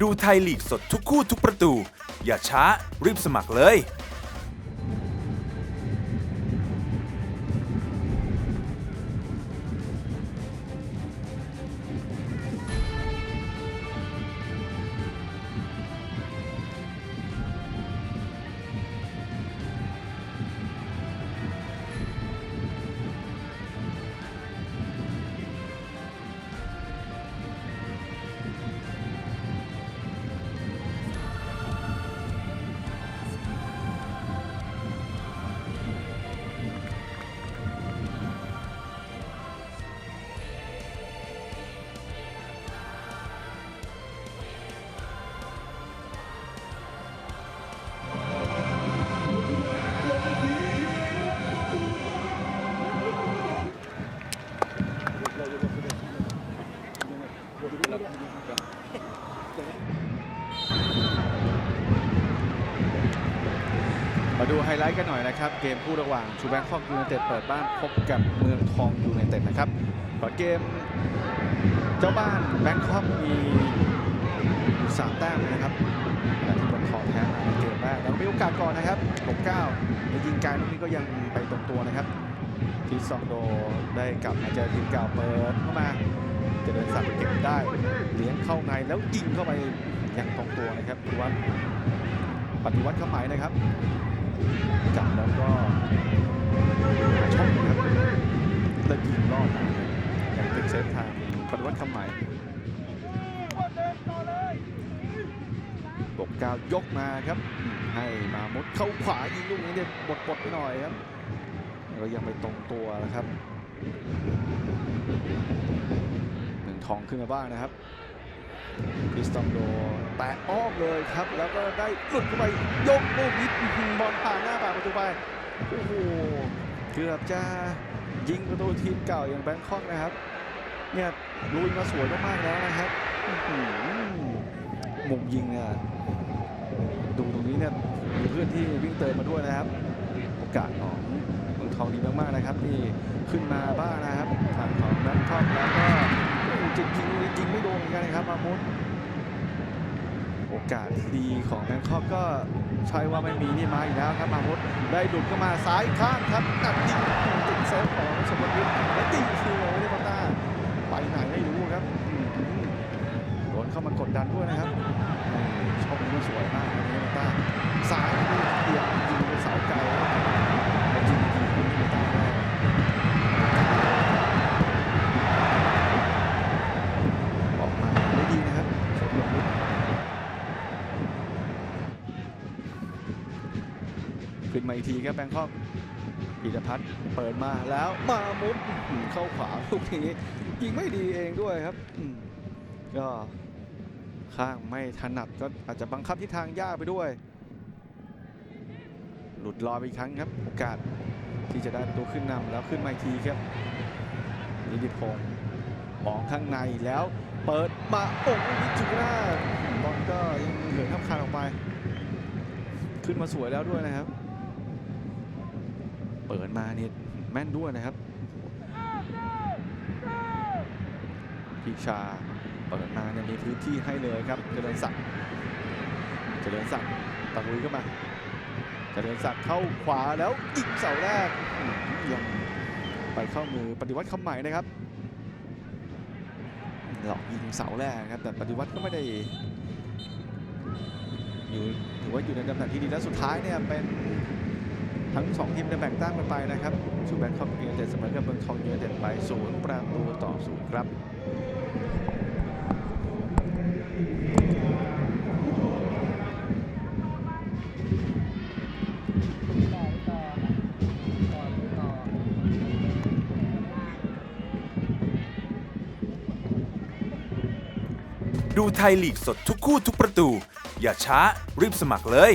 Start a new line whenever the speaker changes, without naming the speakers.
ดูไทยลีกสดทุกคู่ทุกประตู อย่าช้ารีบสมัครเลย
มาดูไฮไลท์กันหน่อยนะครับ เกมคู่ระหว่างชูแบงคอกยูไนเต็ดเปิดบ้านพบกับเมืองทองยูไนเต็ดนะครับก่อนเกม เจ้าบ้านแบงคอกมีอยู่สามแต้มนะครับขณะที่เมืองทองแพ้มาในเกมแรกแล้วมีโอกาสก่อนนะครับ6-9ในยิงไกลลูกนี้ก็ยังไปตรงตัวนะครับทีซองโดได้กลับมาเจอทีมเก่าเปิดเข้ามาจะเจริญศักดิ์เก็บได้เลี้ยงเข้าในแล้วยิงเข้าไปอย่างตรงตัวนะครับปฏิวัติปฏิวัติเข้าหมายนะครับ จับแล้วก็หาช่องนะครับแล้วยิงรอด ทางเป็นเซฟทางปฏิวัติคำหมายบกกาวยกมาครับ ให้มามุดเข้าขวายิงลูกนี้เนี่ยบดบดๆไปหน่อยครับก็ยังไปตรงตัวนะครับหนึ่งทองขึ้นมาบ้างนะครับพิสตองโดแตะอ้อมเลยครับ แล้วก็ได้หลุดเข้าไปยกลูกนี้บอลผ่านหน้าปากประตูไปโอ้โหเกือบจะยิงประตูทีมเก่าอย่างแบงคอกนะครับ เนี่ยลุยมาสวยมากๆแล้วนะครับอื้อหือมุมยิงเนี่ยดูตรงนี้เนี่ยมีเพื่อนที่วิ่งเติมมาด้วยนะครับ โอกาสของเมืองทองดีมากๆนะครับที่ขึ้นมาบ้างนะครับทางของแบงคอกแล้วก็โอ้โหจิงยิงลูกนี้ยิงไม่โดนเหมือนกันนะครับมามุดโอกาสดีของแบงคอกก็ใช่ว่าไม่มีนี่มาอีกแล้วครับมามุดได้ดุดเข้ามาซ้ายข้างครับตัดยิงติดเซฟของสมบัติวิทย์แล้วตีคิวเลยปาต้าไปไหนไม่รู้ครับอืมโดน เข้ามากดดันด้วยนะครับอืมช่องนี้สวยมากนะปาต้าซ้ายลูกเดียวยิงไปเสาไกลแล้วยิงยิงยิงปาต้าออกมาได้ดีนะครับสมบัติวิทย์ขึ้นมาอีกทีครับแบงคอกพีรพัฒน์เปิดมาแล้วมามุดเข้าขวาลูกนี้ยิงไม่ดีเองด้วยครับอืมก็ ข้างไม่ถนัดก็อาจจะบังคับทิศทางยากไปด้วย หลุดลอยไปอีกครั้งครับ โอกาสที่จะได้ประตูขึ้นนำแล้วขึ้นมาอีกทีครับนิติพงศ์มองข้างในแล้วเปิดมาโอ้โหวิจูน่าบอลก็ยังเหลือข้ามคานออกไป ขึ้นมาสวยแล้วด้วยนะครับ เปิดมาเนี่ยแม่นด้วยนะครับพิชา เปิดมาเนี่ยมีพื้นที่ให้เลยครับเจริญศักดิ์เจริญศักดิ์ตะลุยเข้ามาเจริญศักดิ์เข้าขวาแล้วยิงเสาแรกยังไปเข้ามือปฏิวัติคำใหม่นะครับหลอกยิงเสาแรกครับแต่ปฏิวัติก็ไม่ได้อยู่ถือว่าอยู่ในตำแหน่งที่ดีและสุดท้ายเนี่ยเป็นทั้งสองทีมได้แบ่งแต้มกันไปนะครับชูแบงคอกยูไนเต็ดเสมอกับเมืองทองยูไนเต็ดไปศูนย์ประตูต่อศูนย์ครับ
ดูไทยลีกสดทุกคู่ทุกประตู อย่าช้ารีบสมัครเลย